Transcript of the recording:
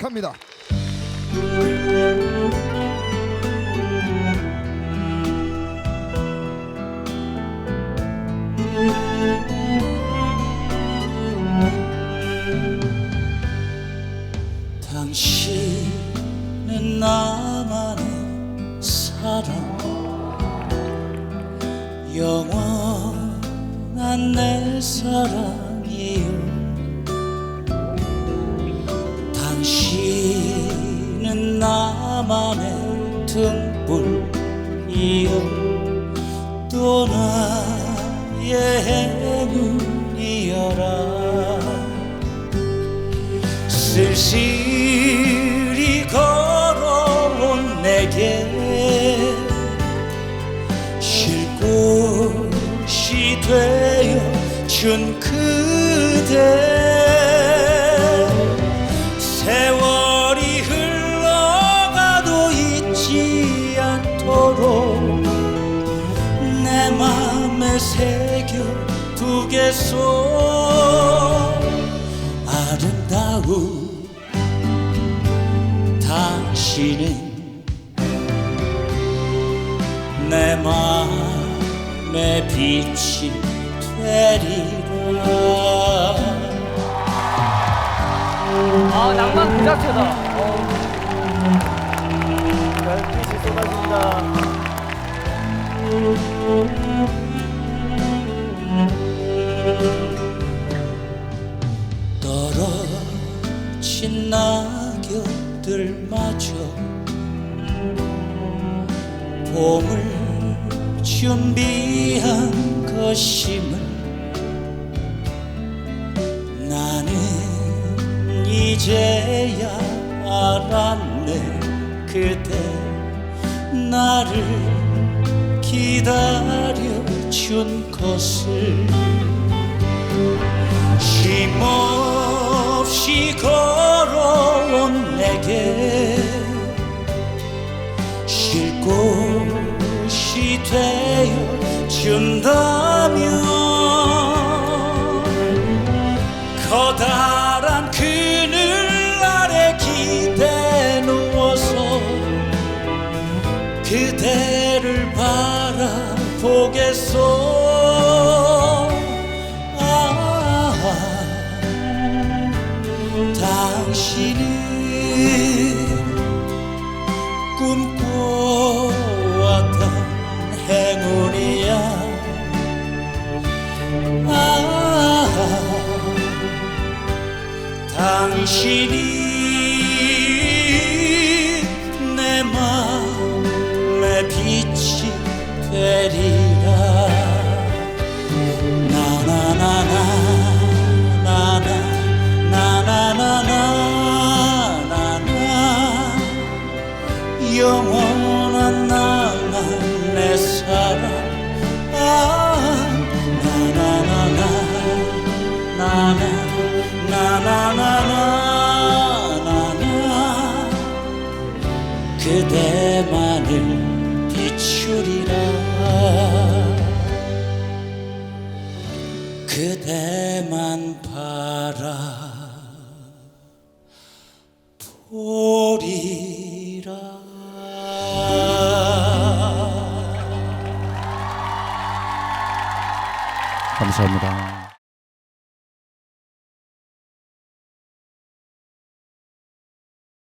갑니다. 당신은 나만의 사랑 영원한 내 사랑 당신은 나만의 등불이요. 또 나의 행운이여라. 쓸쓸히 걸어온 내게 쉴 곳이 되어 준 그대 내 맘에 새겨 두겠소 아름다운 당신은 내 맘의 빛이 되리라 아 낭만 그 자체다. 어. 별빛이 쏟아진다. 진 낙엽들마저 봄을 준비한 것임을 나는 이제야 알았네. 그대 나를 기다려준 것을 쉼 없이 걸어온 내게 쉴 곳이 되어 준다면 커다란 그늘 아래 기대 누워서 그대를 바라보겠소 당신이 내 맘의 빛이 되리라. 나나나나 나나 나나나나 나나. 영원 그대만을 비추리라. 그대만 바라. 보리라. 감사합니다.